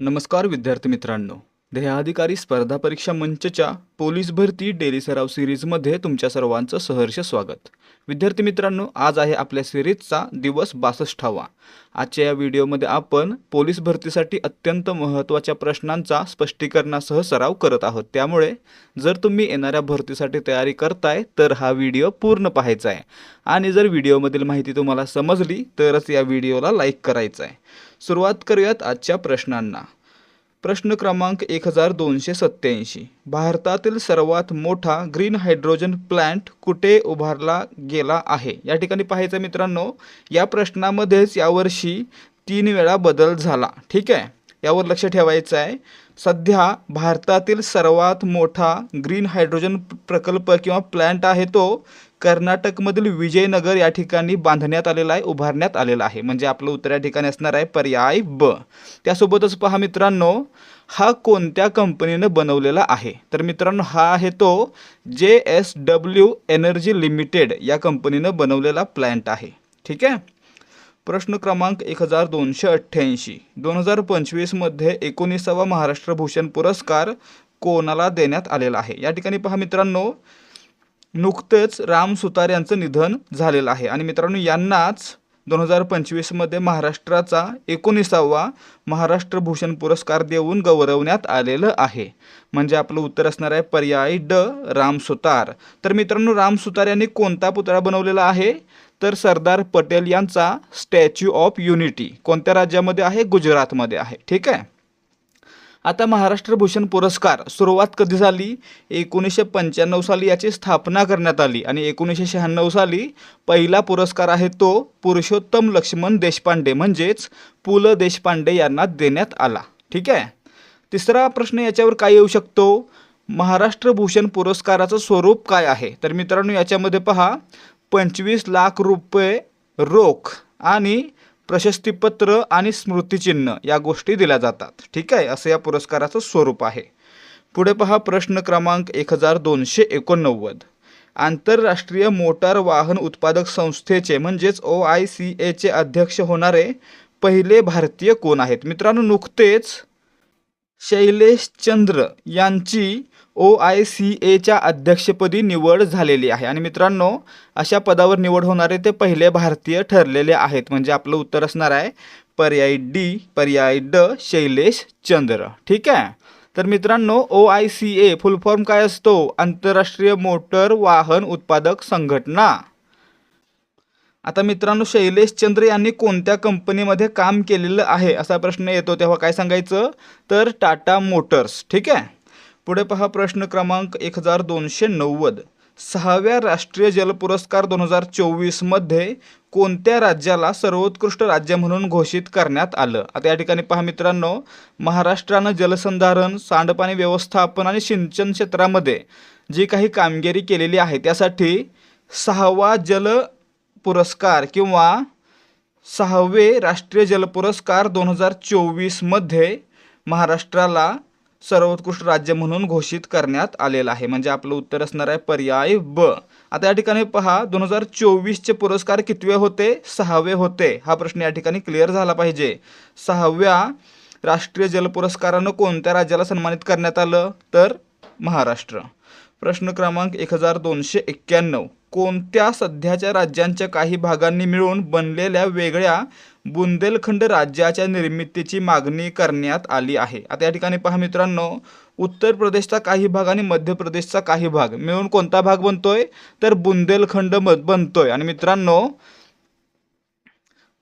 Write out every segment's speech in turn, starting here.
नमस्कार विद्यार्थी मित्रांनो. ध्येयाधिकारी स्पर्धा परीक्षा मंचच्या पोलीस भरती डेली सराव सिरीजमध्ये तुमच्या सर्वांचं सहर्ष स्वागत. विद्यार्थी मित्रांनो आज आहे आपल्या सिरीजचा दिवस बासष्टावा आजच्या या व्हिडिओमध्ये आपण पोलीस भरतीसाठी अत्यंत महत्त्वाच्या प्रश्नांचा स्पष्टीकरणासह सराव करत आहोत. त्यामुळे जर तुम्ही येणाऱ्या भरतीसाठी तयारी करताय तर हा व्हिडिओ पूर्ण पाहायचा आहे. आणि जर व्हिडिओमधील माहिती तुम्हाला समजली तरच या व्हिडिओला लाईक करायचं आहे. सुरुवात करूयात आजच्या प्रश्नांना. प्रश्न क्रमांक एक हजार दोनशे सत्त्याऐंशी. भारतातील सर्वात मोठा ग्रीन हायड्रोजन प्लांट कुठे उभारला गेला आहे? या ठिकाणी पाहायचं मित्रांनो या प्रश्नामध्येच यावर्षी तीन वेळा बदल झाला. ठीक आहे? यावर लक्ष ठेवायचं आहे. सध्या भारतातील सर्वात मोठा ग्रीन हायड्रोजन प्रकल्प किंवा प्लॅन्ट आहे तो कर्नाटकमधील विजयनगर या ठिकाणी बांधण्यात आलेला आहे उभारण्यात आलेला आहे. म्हणजे आपलं उत्तर या ठिकाणी असणार आहे पर्याय ब. त्यासोबतच पहा मित्रांनो हा कोणत्या कंपनीनं बनवलेला आहे? तर मित्रांनो हा आहे तो जे एस डब्ल्यू एनर्जी लिमिटेड या कंपनीनं बनवलेला प्लॅन्ट आहे. ठीक आहे? प्रश्न क्रमांक एक हजार दोनशे अठ्ठ्याऐंशी. दोन हजार पंचवीसमध्ये एकोणीसावा महाराष्ट्र भूषण पुरस्कार कोणाला देण्यात आलेला आहे? या ठिकाणी पहा मित्रांनो नुकतेच राम सुतार यांचं निधन झालेलं आहे. आणि मित्रांनो यांनाच दोन हजार पंचवीसमध्ये महाराष्ट्राचा एकोणीसावा महाराष्ट्र भूषण पुरस्कार देऊन गौरवण्यात आलेलं आहे. म्हणजे आपलं उत्तर असणार आहे पर्याय ड राम सुतार. तर मित्रांनो राम सुतार यांनी कोणता पुतळा बनवलेला आहे? तर सरदार पटेल यांचा स्टॅच्यू ऑफ युनिटी कोणत्या राज्यामध्ये आहे? गुजरातमध्ये आहे. ठीक आहे? आता महाराष्ट्र भूषण पुरस्कार सुरुवात कधी झाली? एकोणीसशे पंच्याण्णव साली याची स्थापना करण्यात आली आणि एकोणीसशे शहाण्णव साली पहिला पुरस्कार आहे तो पुरुषोत्तम लक्ष्मण देशपांडे म्हणजेच पु ल देशपांडे यांना देण्यात आला. ठीक आहे? तिसरा प्रश्न याच्यावर काय येऊ शकतो? महाराष्ट्र भूषण पुरस्काराचं स्वरूप काय आहे? तर मित्रांनो याच्यामध्ये पहा पंचवीस लाख रुपये रोख आणि प्रशस्तीपत्र आणि स्मृतिचिन्ह या गोष्टी दिल्या जातात. ठीक आहे? असं या पुरस्काराचं स्वरूप आहे. पुढे पहा प्रश्न क्रमांक एक हजार दोनशे एकोणनव्वद. आंतरराष्ट्रीय मोटार वाहन उत्पादक संस्थेचे म्हणजेच ओ आय सी एचे अध्यक्ष होणारे पहिले भारतीय कोण आहेत? मित्रांनो नुकतेच शैलेश चंद्र यांची ओ आय सी एच्या अध्यक्षपदी निवड झालेली आहे. आणि मित्रांनो अशा पदावर निवड होणारे ते पहिले भारतीय ठरलेले आहेत. म्हणजे आपलं उत्तर असणार आहे पर्याय डी पर्याय ड शैलेश चंद्र. ठीक आहे? तर मित्रांनो O I C A full form काय असतो? आंतरराष्ट्रीय मोटर वाहन उत्पादक संघटना. आता मित्रांनो शैलेश चंद्र यांनी कोणत्या कंपनीमध्ये काम केलेलं आहे? असा प्रश्न येतो. तेव्हा काय सांगायचं? तर टाटा मोटर्स. ठीक आहे? पुढे पहा प्रश्न क्रमांक एक हजार दोनशे नव्वद. सहाव्या राष्ट्रीय जल पुरस्कार दोन हजार चोवीसमध्ये कोणत्या राज्याला सर्वोत्कृष्ट राज्य म्हणून घोषित करण्यात आलं? आता या ठिकाणी पहा मित्रांनो महाराष्ट्रानं जलसंधारण सांडपाणी व्यवस्थापन आणि सिंचन क्षेत्रामध्ये जी काही कामगिरी केलेली आहे त्यासाठी सहावा जल पुरस्कार किंवा सहावे राष्ट्रीय जल पुरस्कार दोन हजार चोवीसमध्ये महाराष्ट्राला सर्वोत्कृष्ट राज्य म्हणून घोषित करण्यात आलेलं आहे. म्हणजे आपलं उत्तर असणार आहे पर्याय ब. आता या ठिकाणी पहा दोन हजार चोवीसचे पुरस्कार कितवे होते? सहावे होते. हा प्रश्न या ठिकाणी क्लिअर झाला पाहिजे. सहाव्या राष्ट्रीय जल पुरस्कारानं कोणत्या राज्याला सन्मानित करण्यात आलं? तर महाराष्ट्र. प्रश्न क्रमांक एक हजार दोनशे एक्क्याण्णव. कोणत्या सध्याच्या राज्यांच्या काही भागांनी मिळून बनलेल्या वेगळ्या बुंदेलखंड राज्याच्या निर्मितीची मागणी करण्यात आली आहे? आता या ठिकाणी पहा मित्रांनो. उत्तर प्रदेशचा काही भाग आणि मध्य प्रदेशचा काही भाग मिळून कोणता भाग बनतोय? तर बुंदेलखंड म बनतोय. आणि मित्रांनो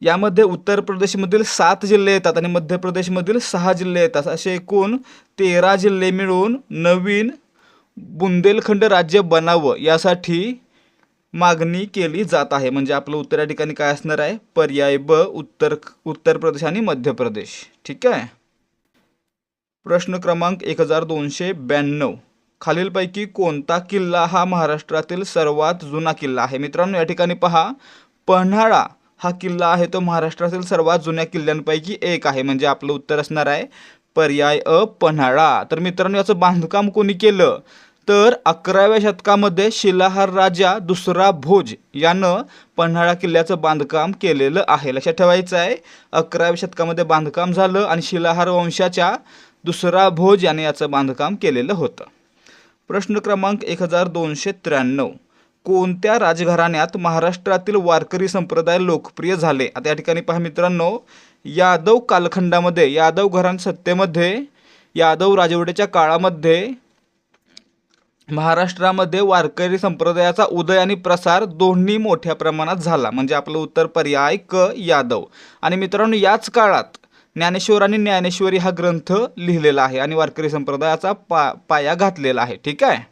यामध्ये उत्तर प्रदेशमधील सात जिल्हे येतात आणि मध्य प्रदेशमधील सहा जिल्हे येतात. असे एकूण तेरा जिल्हे मिळून नवीन बुंदेलखंड राज्य बनावं यासाठी मागणी केली जात आहे. म्हणजे आपलं उत्तर या ठिकाणी काय असणार आहे? पर्याय ब उत्तर उत्तर प्रदेश आणि मध्य प्रदेश. ठीक आहे? प्रश्न क्रमांक एक हजार दोनशे ब्याण्णव. खालीलपैकी कोणता किल्ला हा महाराष्ट्रातील सर्वात जुना किल्ला आहे? मित्रांनो या ठिकाणी पहा. पन्हाळा हा किल्ला आहे तो महाराष्ट्रातील सर्वात जुन्या किल्ल्यांपैकी एक आहे. म्हणजे आपलं उत्तर असणार आहे पर्याय अ पन्हाळा. तर मित्रांनो याचं बांधकाम कोणी केलं? तर अकराव्या शतकामध्ये शिलाहार राजा दुसरा भोज यानं पन्हाळा किल्ल्याचं बांधकाम केलेलं आहे. लक्षात ठेवायचं आहे अकराव्या शतकामध्ये बांधकाम झालं आणि शिलाहार वंशाच्या दुसरा भोज याने याचं बांधकाम केलेलं होतं. प्रश्न क्रमांक एक हजार दोनशे त्र्याण्णव. कोणत्या राजघराण्यात महाराष्ट्रातील वारकरी संप्रदाय लोकप्रिय झाले? आता या ठिकाणी पहा मित्रांनो यादव कालखंडामध्ये यादव घराण सत्तेमध्ये यादव राजवटीच्या काळामध्ये महाराष्ट्रामध्ये वारकरी संप्रदायाचा उदय आणि प्रसार दोन्ही मोठ्या प्रमाणात झाला. म्हणजे आपलं उत्तर पर्याय क यादव. आणि मित्रांनो याच काळात ज्ञानेश्वर आणि ज्ञानेश्वरी हा ग्रंथ लिहिलेला आहे आणि वारकरी संप्रदायाचा पा पाया घातलेला आहे. ठीक आहे?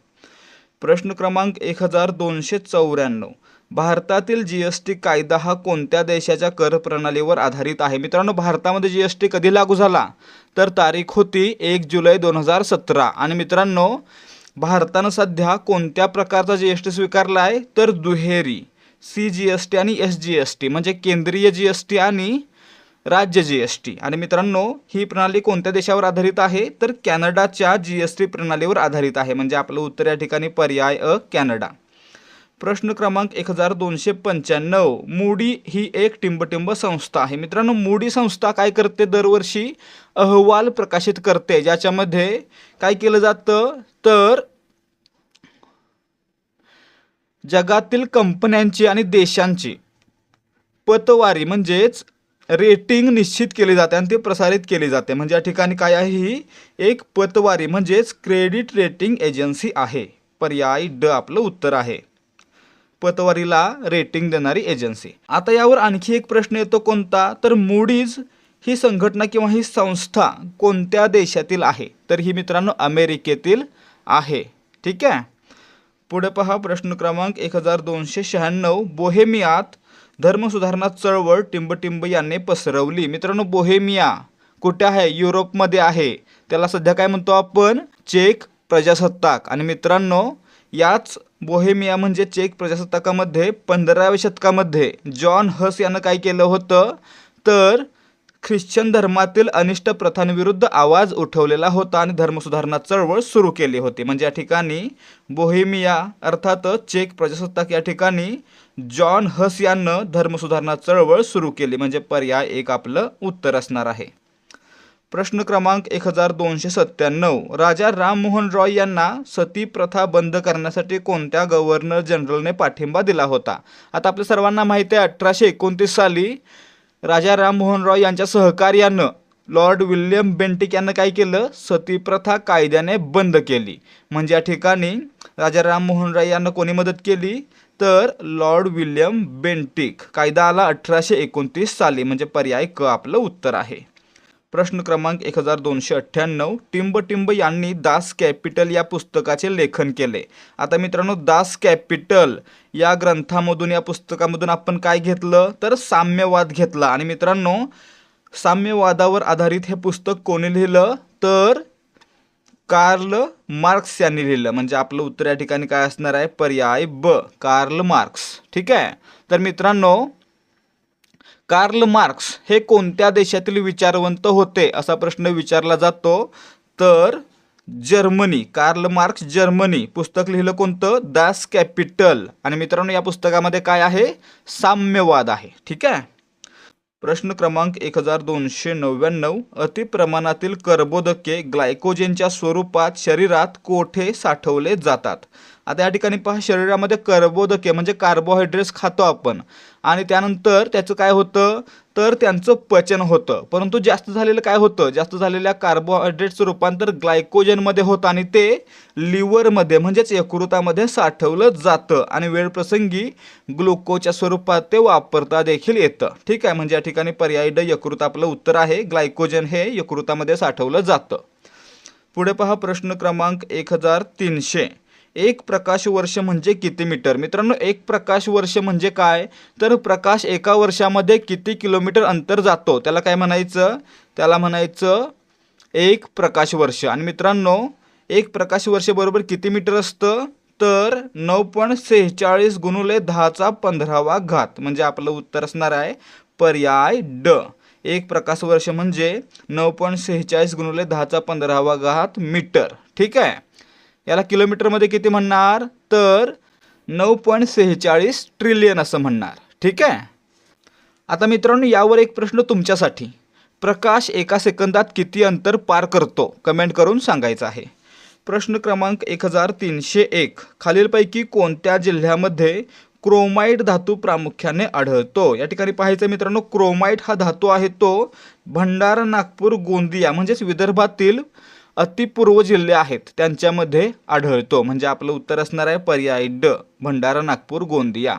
प्रश्न क्रमांक एक हजार दोनशे चौऱ्याण्णव. भारतातील जी एस टी कायदा हा कोणत्या देशाच्या कर प्रणालीवर आधारित आहे? मित्रांनो भारतामध्ये जी एस टी कधी लागू झाला? तर तारीख होती एक जुलै दोन हजार सतरा. आणि मित्रांनो भारतानं सध्या कोणत्या प्रकारचा जी एस टी स्वीकारला आहे तर दुहेरी सी जी एस टी आणि एस जी एस टी म्हणजे केंद्रीय जी एस टी आणि राज्य जी एस टी आणि मित्रांनो ही प्रणाली कोणत्या देशावर आधारित आहे? तर कॅनडाच्या जी एस टी प्रणालीवर आधारित आहे. म्हणजे आपलं उत्तर या ठिकाणी पर्याय अ कॅनडा. प्रश्न क्रमांक एक हजार दोनशे पंच्याण्णव. मूडी ही एक टिंबटिंब संस्था आहे. मित्रांनो मूडी संस्था काय करते दरवर्षी? अहवाल प्रकाशित करते. ज्याच्यामध्ये काय केलं जातं? तर जगातील कंपन्यांची आणि देशांची पतवारी म्हणजेच रेटिंग निश्चित केली जाते आणि ते प्रसारित केली जाते. म्हणजे या ठिकाणी काय आहे ही? एक पतवारी म्हणजेच क्रेडिट रेटिंग एजन्सी आहे. पर्याय ड आपलं उत्तर आहे. पतवारीला रेटिंग देणारी एजन्सी आता यावर आणखी एक प्रश्न येतो कोणता? तर मुडीज ही संघटना किंवा ही संस्था कोणत्या देशातील आहे? तर ही मित्रांनो अमेरिकेतील आहे. ठीक आहे? पुढे पहा प्रश्न क्रमांक एक हजार दोनशे शहाण्णव. बोहेमियात धर्मसुधारणा चळवळ टिंबटिंब यांनी पसरवली. मित्रांनो बोहेमिया कुठे आहे? युरोपमध्ये आहे. त्याला सध्या काय म्हणतो आपण? चेक प्रजासत्ताक. आणि मित्रांनो याच बोहेमिया म्हणजे चेक प्रजासत्ताकामध्ये पंधराव्या शतकामध्ये जॉन हस यानं काय केलं होतं? तर ख्रिश्चन धर्मातील अनिष्ट प्रथांविरुद्ध आवाज उठवलेला होता आणि धर्मसुधारणा चळवळ सुरू केली होती. म्हणजे या ठिकाणी बोहेमिया अर्थात चेक प्रजासत्ताक या ठिकाणी जॉन हस यानं धर्मसुधारणा चळवळ सुरू केली. म्हणजे पर्याय एक आपलं उत्तर असणार आहे. प्रश्न क्रमांक एक हजार दोनशे सत्त्याण्णव. राजा राममोहन रॉय यांना सती प्रथा बंद करण्यासाठी कोणत्या गव्हर्नर जनरलने पाठिंबा दिला होता? आता आपल्या सर्वांना माहिती आहे अठराशे एकोणतीस साली राजा राममोहन रॉय यांच्या सहकार्यानं लॉर्ड विल्यम बेंटिक यांना काय केलं? सती प्रथा कायद्याने बंद केली. म्हणजे या ठिकाणी राजा राममोहन रॉय यांना कोणी मदत केली? तर लॉर्ड विल्यम बेंटिक. कायदा आला अठराशे एकोणतीस साली. म्हणजे पर्याय क आपलं उत्तर आहे. प्रश्न क्रमांक एक हजार दोनशे अठ्ठ्याण्णव टिंब टिंब यांनी दास कॅपिटल या पुस्तकाचे लेखन केले. आता मित्रांनो दास कॅपिटल या ग्रंथामधून या पुस्तकामधून आपण काय घेतलं? तर साम्यवाद घेतला. आणि मित्रांनो साम्यवादावर आधारित हे पुस्तक कोणी लिहिलं? तर कार्ल मार्क्स यांनी लिहिलं. म्हणजे आपलं उत्तर या ठिकाणी काय असणार आहे? पर्याय ब. Karl Marx. ठीक आहे? तर मित्रांनो कार्ल मार्क्स हे कोणत्या देशातील विचारवंत होते असा प्रश्न विचारला जातो? तर जर्मनी कार्ल मार्क्स जर्मनी. पुस्तक लिहिलं कोणतं? Das Kapital. आणि मित्रांनो या पुस्तकामध्ये काय आहे? साम्यवाद आहे. ठीक आहे? प्रश्न क्रमांक एक हजार दोनशे नव्याण्णव. अतिप्रमाणातील कर्बोदके ग्लायकोजेनच्या स्वरूपात शरीरात कोठे साठवले जातात? आता या ठिकाणी पहा शरीरामध्ये कर्बोदके म्हणजे कार्बोहायड्रेट्स खातो आपण. आणि त्यानंतर त्याचं काय होतं? तर त्यांचं पचन होतं. परंतु जास्त झालेलं काय होतं? जास्त झालेल्या कार्बोहायड्रेटचं रूपांतर ग्लायकोजनमध्ये होतं आणि ते लिव्हरमध्ये म्हणजेच यकृतामध्ये साठवलं जातं. आणि वेळप्रसंगी ग्लुकोजच्या स्वरूपात ते वापरता देखील येतं. ठीक आहे? म्हणजे या ठिकाणी पर्याय ड यकृत आपलं उत्तर आहे. ग्लायकोजन हे यकृतामध्ये साठवलं जातं. पुढे पहा प्रश्न क्रमांक एक हजार तीनशे. एक प्रकाश वर्ष म्हणजे किती मीटर? मित्रांनो एक प्रकाश वर्ष म्हणजे काय? तर प्रकाश एका वर्षामध्ये किती किलोमीटर अंतर जातो? त्याला काय म्हणायचं? त्याला म्हणायचं एक प्रकाश वर्ष. आणि मित्रांनो एक प्रकाश वर्ष बरोबर किती मीटर असतं? तर नऊ पॉईंट सेहेचाळीस गुणुले दहाचा पंधरावा घात. म्हणजे आपलं उत्तर असणार आहे पर्याय ड. एक प्रकाश वर्ष म्हणजे नऊ पॉईंट सेहेचाळीस गुणुले दहाचा पंधरावा घात मीटर. ठीक आहे? याला किलोमीटरमध्ये किती म्हणणार? तर नऊ पॉईंट सेहेचाळीस ट्रिलियन असं म्हणणार. ठीक आहे? आता मित्रांनो यावर एक प्रश्न तुमच्यासाठी. प्रकाश एका सेकंदात किती अंतर पार करतो? कमेंट करून सांगायचं आहे. प्रश्न क्रमांक एक हजार तीनशे एक. खालीलपैकी कोणत्या जिल्ह्यामध्ये क्रोमाईट धातू प्रामुख्याने आढळतो? या ठिकाणी पाहायचं मित्रांनो क्रोमाईट हा धातू आहे तो भंडारा नागपूर गोंदिया म्हणजेच विदर्भातील अतिपूर्व जिल्हे आहेत त्यांच्यामध्ये आढळतो. म्हणजे आपलं उत्तर असणार आहे पर्याय ड भंडारा नागपूर गोंदिया.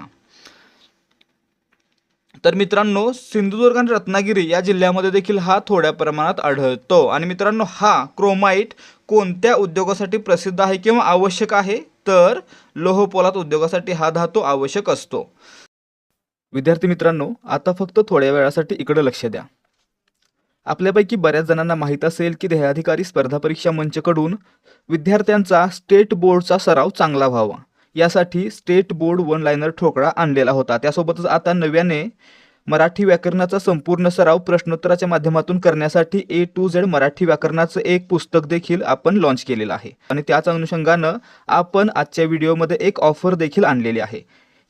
तर मित्रांनो सिंधुदुर्ग आणि रत्नागिरी या जिल्ह्यामध्ये देखील हा थोड्या प्रमाणात आढळतो. आणि मित्रांनो हा क्रोमाईट कोणत्या उद्योगासाठी प्रसिद्ध आहे किंवा आवश्यक आहे? तर लोहपोलात उद्योगासाठी हा धातू आवश्यक असतो. विद्यार्थी मित्रांनो आता फक्त थोड्या वेळासाठी इकडे लक्ष द्या. आपल्यापैकी बऱ्याच जणांना माहीत असेल की ध्येयाधिकारी स्पर्धा परीक्षा मंचकडून विद्यार्थ्यांचा स्टेट बोर्डचा सराव चांगला व्हावा. यासाठी स्टेट बोर्ड वन लायनर ठोकळा आणलेला होता. त्यासोबतच आता नव्याने मराठी व्याकरणाचा संपूर्ण सराव प्रश्नोत्तराच्या माध्यमातून करण्यासाठी ए टू झेड मराठी व्याकरणाचं एक पुस्तक देखील आपण लॉन्च केलेलं आहे. आणि त्याच अनुषंगानं आपण आजच्या व्हिडिओमध्ये एक ऑफर देखील आणलेली आहे.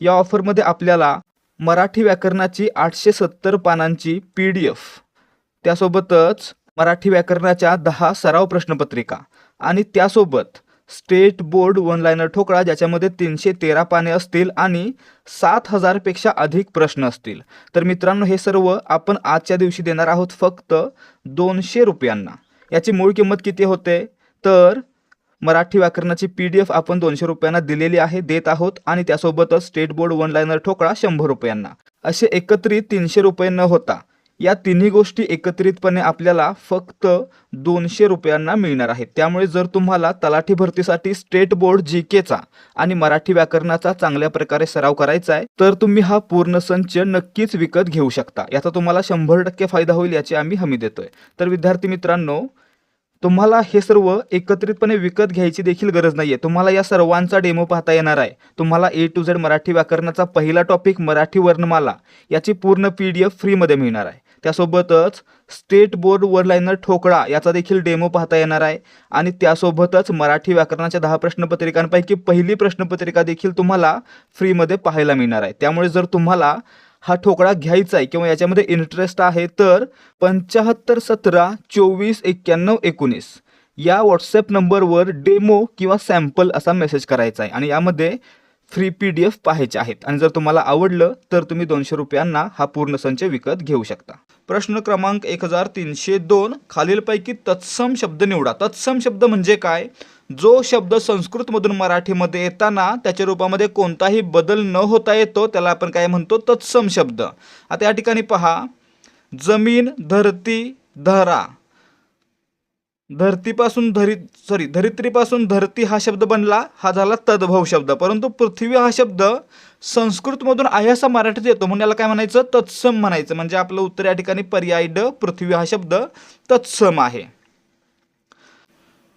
या ऑफरमध्ये आपल्याला मराठी व्याकरणाची आठशे सत्तर पानांची पी डी एफ त्यासोबतच मराठी व्याकरणाच्या दहा सराव प्रश्नपत्रिका आणि त्यासोबत स्टेट बोर्ड वन लायनर ठोकळा ज्याच्यामध्ये तीनशे तेरा पाने असतील आणि सात हजारपेक्षा अधिक प्रश्न असतील. तर मित्रांनो हे सर्व आपण आजच्या दिवशी देणार आहोत फक्त दोनशे रुपयांना. याची मूळ किंमत किती होते? तर मराठी व्याकरणाची पी डी एफ आपण दोनशे रुपयांना दिलेली आहे देत आहोत आणि त्यासोबतच स्टेट बोर्ड वन लायनर ठोकळा शंभर रुपयांना. असे एकत्रित तीनशे रुपये न होता या तिन्ही गोष्टी एकत्रितपणे आपल्याला फक्त दोनशे रुपयांना मिळणार आहेत. त्यामुळे जर तुम्हाला तलाठी भरतीसाठी स्टेट बोर्ड जी केचा आणि मराठी व्याकरणाचा चांगल्या प्रकारे सराव करायचा आहे तर तुम्ही हा पूर्ण संच नक्कीच विकत घेऊ शकता. याचा तुम्हाला शंभर टक्के फायदा होईल याची आम्ही हमी देतोय. तर विद्यार्थी मित्रांनो तुम्हाला हे सर्व एकत्रितपणे विकत घ्यायची देखील गरज नाही आहे तुम्हाला या सर्वांचा डेमो पाहता येणार आहे. तुम्हाला ए टू झेड मराठी व्याकरणाचा पहिला टॉपिक मराठी वर्णमाला याची पूर्ण पी डी एफ फ्रीमध्ये मिळणार आहे. त्यासोबतच स्टेट बोर्ड वर लाईनर ठोकळा याचा देखील डेमो पाहता येणार आहे. आणि त्यासोबतच मराठी व्याकरणाच्या दहा प्रश्नपत्रिकांपैकी पहिली प्रश्नपत्रिका देखील तुम्हाला फ्रीमध्ये पाहायला मिळणार आहे. त्यामुळे जर तुम्हाला हा ठोकळा घ्यायचा आहे किंवा याच्यामध्ये इंटरेस्ट आहे तर पंच्याहत्तर सतरा चोवीस एक्क्याण्णव एकोणीस या व्हॉट्सॲप नंबरवर डेमो किंवा सॅम्पल असा मेसेज करायचा आहे. आणि यामध्ये फ्री पी डी एफ पाहायचे आहेत. आणि जर तुम्हाला आवडलं तर तुम्ही दोनशे रुपयांना हा पूर्ण संच विकत घेऊ शकता. प्रश्न क्रमांक एक हजार तीनशे दोन खालीलपैकी तत्सम शब्द निवडा. तत्सम शब्द म्हणजे काय? जो शब्द संस्कृतमधून मराठीमध्ये येताना त्याच्या रूपामध्ये कोणताही बदल न होता येतो त्याला आपण काय म्हणतो? तत्सम शब्द. आता या ठिकाणी पहा. जमीन धरती धरा. धरतीपासून धरी सॉरी धरित्रीपासून धरती हा शब्द बनला हा झाला तद्भव शब्द. परंतु पृथ्वी हा शब्द संस्कृतमधून आहे असा मराठीत येतो. म्हणून याला काय म्हणायचं? तत्सम म्हणायचं. म्हणजे आपलं उत्तर या ठिकाणी पर्याय ड पृथ्वी हा शब्द तत्सम आहे.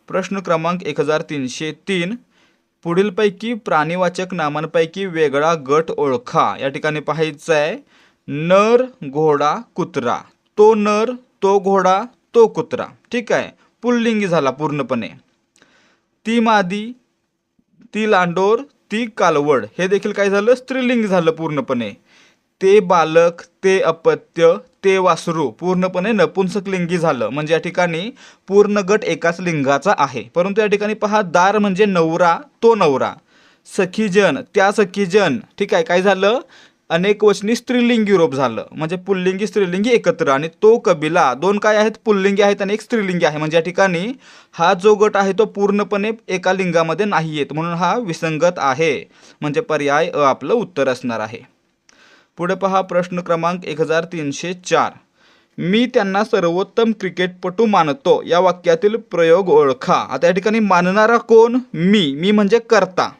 प्रश्न क्रमांक एक हजार तीनशे तीन. पुढीलपैकी प्राणीवाचक नामांपैकी वेगळा गट ओळखा. या ठिकाणी पाहायचं आहे नर घोडा कुत्रा. तो नर तो घोडा तो कुत्रा. ठीक आहे? पुल्लिंगी झाला पूर्णपणे. ती मादी ती लांडोर ती कालवड हे देखील काय झालं? स्त्रीलिंग झालं पूर्णपणे. ते बालक ते अपत्य ते वासरू पूर्णपणे नपुंसकलिंगी झालं. म्हणजे या ठिकाणी पूर्ण गट एकाच लिंगाचा आहे. परंतु या ठिकाणी पहा दार म्हणजे नवरा तो नवरा. सखीजन त्या सखीजन. ठीक आहे काय झालं? अनेक वचनी स्त्रीलिंगी रूप झालं. म्हणजे पुल्लिंगी स्त्रीलिंगी एकत्र. आणि तो कबिला दोन काय आहेत? पुल्लिंगी आहेत आणि एक स्त्रीलिंगी आहे. म्हणजे या ठिकाणी हा जो गट आहे तो पूर्णपणे एका लिंगामध्ये नाही येत म्हणून हा विसंगत आहे. म्हणजे पर्याय अ आपलं उत्तर असणार आहे. पुढे पहा प्रश्न क्रमांक एक हजार तीनशे चार. मी त्यांना सर्वोत्तम क्रिकेटपटू मानतो. या वाक्यातील प्रयोग ओळखा. आता या ठिकाणी मानणारा कोण? मी. मी म्हणजे करता.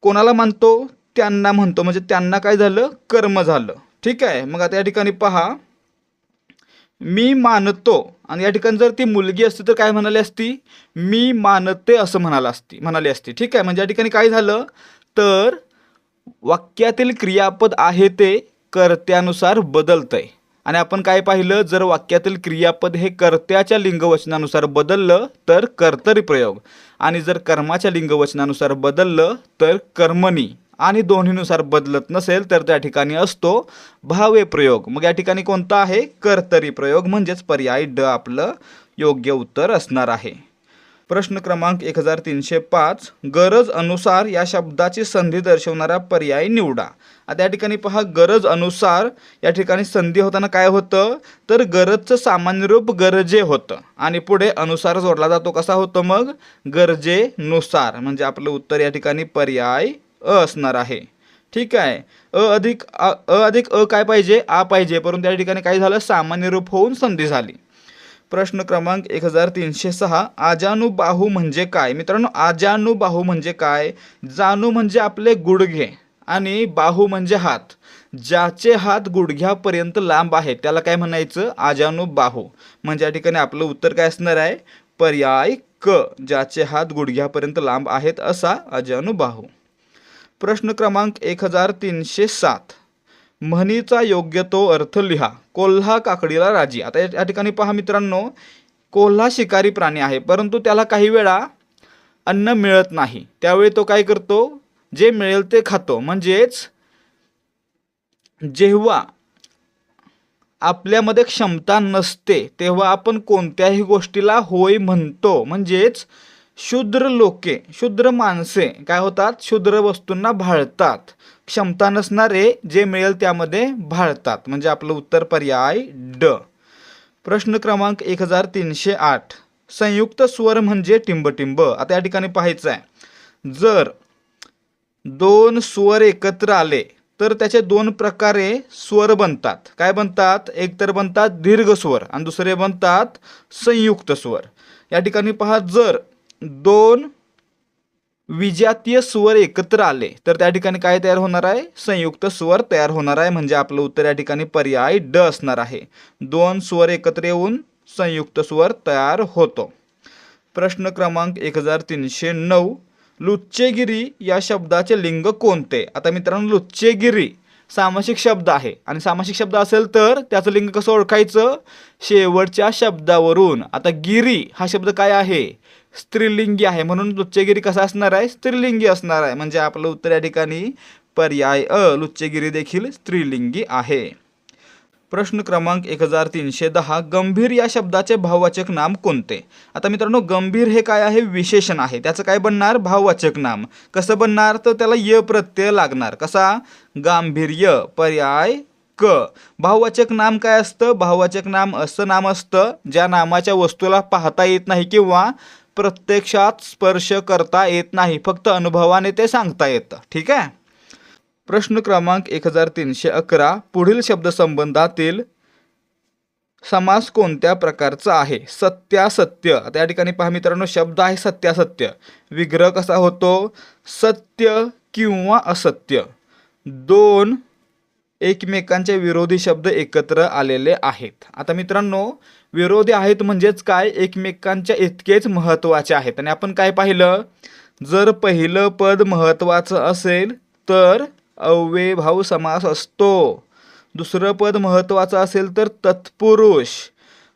कोणाला मानतो? त्यांना म्हणतो म्हणजे त्यांना काय झालं? कर्म झालं. ठीक आहे? मग आता या ठिकाणी पहा. मी मानतो. आणि या ठिकाणी जर ती मुलगी असती तर काय म्हणाली असती? मी मानते असं म्हणाला असती म्हणाली असती. ठीक आहे? म्हणजे या ठिकाणी काय झालं? तर वाक्यातील क्रियापद आहे ते कर्त्यानुसार बदलतंय. आणि आपण काय पाहिलं? जर वाक्यातील क्रियापद हे कर्त्याच्या लिंगवचनानुसार बदललं तर कर्तरी प्रयोग. आणि जर कर्माच्या लिंगवचनानुसार बदललं तर कर्मणी. आणि दोन्हीनुसार बदलत नसेल तर त्या ठिकाणी असतो भावे प्रयोग. मग या ठिकाणी कोणता आहे? कर्तरी प्रयोग म्हणजेच पर्याय ड आपलं योग्य उत्तर असणार आहे. प्रश्न क्रमांक एक हजार तीनशे पाच गरज अनुसार या शब्दाची संधी दर्शवणारा पर्याय निवडा. आता या ठिकाणी पहा गरज अनुसार या ठिकाणी संधी होताना काय होतं? तर गरजचं सामान्य रूप गरजे होतं. आणि पुढे अनुसार जोडला जातो कसा होतो मग? गरजेनुसार. म्हणजे आपलं उत्तर या ठिकाणी पर्याय अ असणार आहे. ठीक आहे. अ अधिक अ अधिक अ काय पाहिजे? आ पाहिजे. परंतु त्या ठिकाणी काय झालं? सामान्य रूप होऊन संधी झाली. प्रश्न क्रमांक एक हजार तीनशे सहा. आजानुबाहू म्हणजे काय? मित्रांनो आजानुबाहू म्हणजे काय? जानू म्हणजे आपले गुडघे आणि बाहू म्हणजे हात. ज्याचे हात गुडघ्यापर्यंत लांब आहेत. त्याला काय म्हणायचं? आजानुबाहू. म्हणजे या ठिकाणी आपलं उत्तर काय असणार आहे? पर्याय क ज्याचे हात गुडघ्यापर्यंत लांब आहेत असा अजानुबाहू प्रश्न क्रमांक एक हजार तीनशे सात. म्हणीचा योग्य तो अर्थ लिहा. कोल्हा काकडीला राजी. आता या ठिकाणी पहा मित्रांनो कोल्हा शिकारी प्राणी आहे परंतु त्याला काही वेळा अन्न मिळत नाही. त्यावेळी तो काय करतो? जे मिळेल ते खातो. म्हणजेच जेव्हा आपल्यामध्ये क्षमता नसते तेव्हा आपण कोणत्याही गोष्टीला होय म्हणतो. म्हणजेच शूद्र लोके शूद्र माणसे काय होतात? शूद्र वस्तूंना भाळतात. क्षमता नसणारे जे मिळेल त्यामध्ये भाळतात. म्हणजे आपलं उत्तर पर्याय ड. प्रश्न क्रमांक एक हजार तीनशे आठ. संयुक्त स्वर म्हणजे टिंबटिंब. आता या ठिकाणी पाहायचं आहे. जर दोन स्वर एकत्र आले तर त्याचे दोन प्रकारे स्वर बनतात. काय बनतात? एकतर बनतात दीर्घ स्वर आणि दुसरे बनतात संयुक्त स्वर. या ठिकाणी पहा जर दोन विजातीय स्वर एकत्र आले. तर त्या ठिकाणी काय तयार होणार आहे? संयुक्त स्वर तयार होणार आहे. म्हणजे आपलं उत्तर या ठिकाणी पर्याय ड असणार आहे. दोन स्वर एकत्र येऊन संयुक्त स्वर तयार होतो. प्रश्न क्रमांक एक हजार तीनशे नऊ. लुच्चेगिरी या शब्दाचे लिंग कोणते? आता मित्रांनो लुच्चेगिरी सामासिक शब्द आहे. आणि सामासिक शब्द असेल तर त्याचं लिंग कसं ओळखायचं? शेवटच्या शब्दावरून. आता गिरी हा शब्द काय आहे? स्त्रीलिंगी आहे. म्हणून लुच्चेगिरी कसा असणार आहे? स्त्रीलिंगी असणार आहे. म्हणजे आपलं उत्तर या ठिकाणी पर्याय अ लुच्चेगिरी देखील स्त्रीलिंगी आहे. प्रश्न क्रमांक एक हजार तीनशे दहा गंभीर या शब्दाचे भाववाचक नाम कोणते? आता मित्रांनो गंभीर हे काय आहे? विशेषण आहे. त्याचं काय बनणार? भाववाचक नाम. कसं बनणार? तर त्याला य प्रत्यय लागणार. कसा? गांभीर्य. पर्याय क. भाववाचक नाम काय असतं? भाववाचक नाम असं नाम असतं ज्या नामाच्या वस्तूला पाहता येत नाही किंवा प्रत्यक्षात स्पर्श करता येत नाही. फक्त अनुभवाने ते सांगता येतं. ठीक आहे? प्रश्न क्रमांक एक हजार तीनशे अकरा. पुढील शब्दसंबंधातील समास कोणत्या प्रकारचा आहे? सत्यासत्य. आता या ठिकाणी पहा मित्रांनो शब्द आहे सत्यासत्य. विग्रह कसा होतो? सत्य किंवा असत्य. दोन एकमेकांचे विरोधी शब्द एकत्र आलेले आहेत. आता मित्रांनो विरोधी आहेत म्हणजेच काय? एकमेकांच्या इतकेच महत्त्वाचे आहेत. आणि आपण काय पाहिलं? जर पहिलं पद महत्त्वाचं असेल तर अव्ययभाव समास असतो. दुसरं पद महत्त्वाचं असेल तर तत्पुरुष.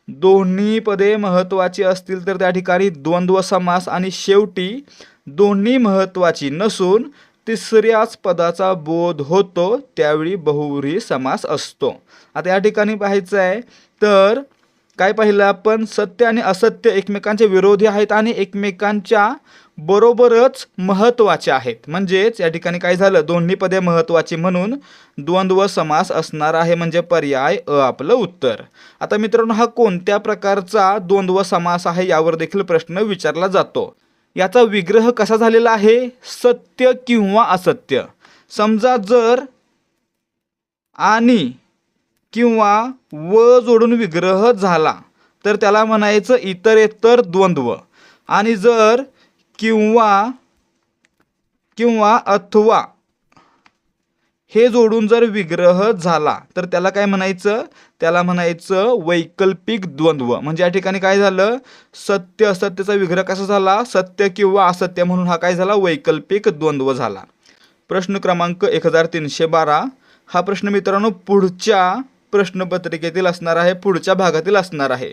दोन्ही पदे महत्त्वाची असतील तर त्या ठिकाणी द्वंद्व समास आणि शेवटी दोन्ही महत्त्वाची नसून तिसऱ्याच पदाचा बोध होतो त्यावेळी बहुव्रीही समास असतो. आता या ठिकाणी पाहायचं आहे तर काय पाहिलं आपण? सत्य आणि असत्य एकमेकांचे विरोधी आहेत आणि एकमेकांच्या बरोबरच महत्त्वाचे आहेत. म्हणजेच या ठिकाणी काय झालं? दोन्ही पदे महत्त्वाची म्हणून द्वंद्व समास असणार आहे म्हणजे पर्याय अ आपलं उत्तर. आता मित्रांनो हा कोणत्या प्रकारचा द्वंद्व समास आहे यावर देखील प्रश्न विचारला जातो. याचा विग्रह कसा झालेला आहे? सत्य किंवा असत्य? समजा जर आणि किंवा व जोडून विग्रह झाला तर त्याला म्हणायचं इतरेतर द्वंद्व. आणि जर किंवा किंवा अथवा हे जोडून जर विग्रह झाला तर त्याला काय म्हणायचं? त्याला म्हणायचं वैकल्पिक द्वंद्व. म्हणजे या ठिकाणी काय झालं? सत्य असत्याचा विग्रह कसा झाला? सत्य किंवा असत्य म्हणून हा काय झाला? वैकल्पिक द्वंद्व झाला. प्रश्न क्रमांक एक हजार तीनशे बारा. हा प्रश्न मित्रांनो पुढच्या प्रश्नपत्रिकेतील असणार आहे पुढच्या भागातील असणार आहे.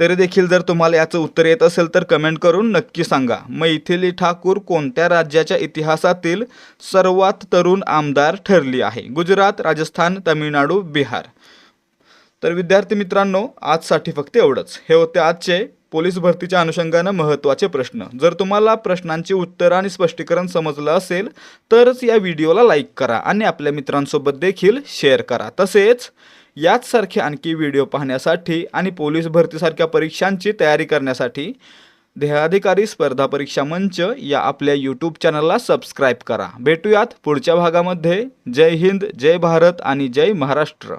तरी देखील जर तुम्हाला याचं उत्तर येत असेल तर कमेंट करून नक्की सांगा. मैथिली ठाकूर कोणत्या राज्याच्या इतिहासातील सर्वात तरुण आमदार ठरली आहे? गुजरात राजस्थान तामिळनाडू बिहार. तर विद्यार्थी मित्रांनो आजसाठी फक्त एवढंच. हे होते आजचे पोलीस भरतीच्या अनुषंगानं महत्त्वाचे प्रश्न. जर तुम्हाला प्रश्नांची उत्तरं आणि स्पष्टीकरण समजलं असेल तरच या व्हिडिओला लाईक करा आणि आपल्या मित्रांसोबत देखील शेअर करा. तसेच याचसारखे आणखी व्हिडिओ पाहण्यासाठी आणि पोलीस भरतीसारख्या परीक्षांची तयारी करण्यासाठी देहाधिकारी स्पर्धा परीक्षा मंच या आपल्या यूट्यूब चॅनलला सबस्क्राईब करा. भेटूयात पुढच्या भागामध्ये. जय हिंद जय भारत आणि जय महाराष्ट्र.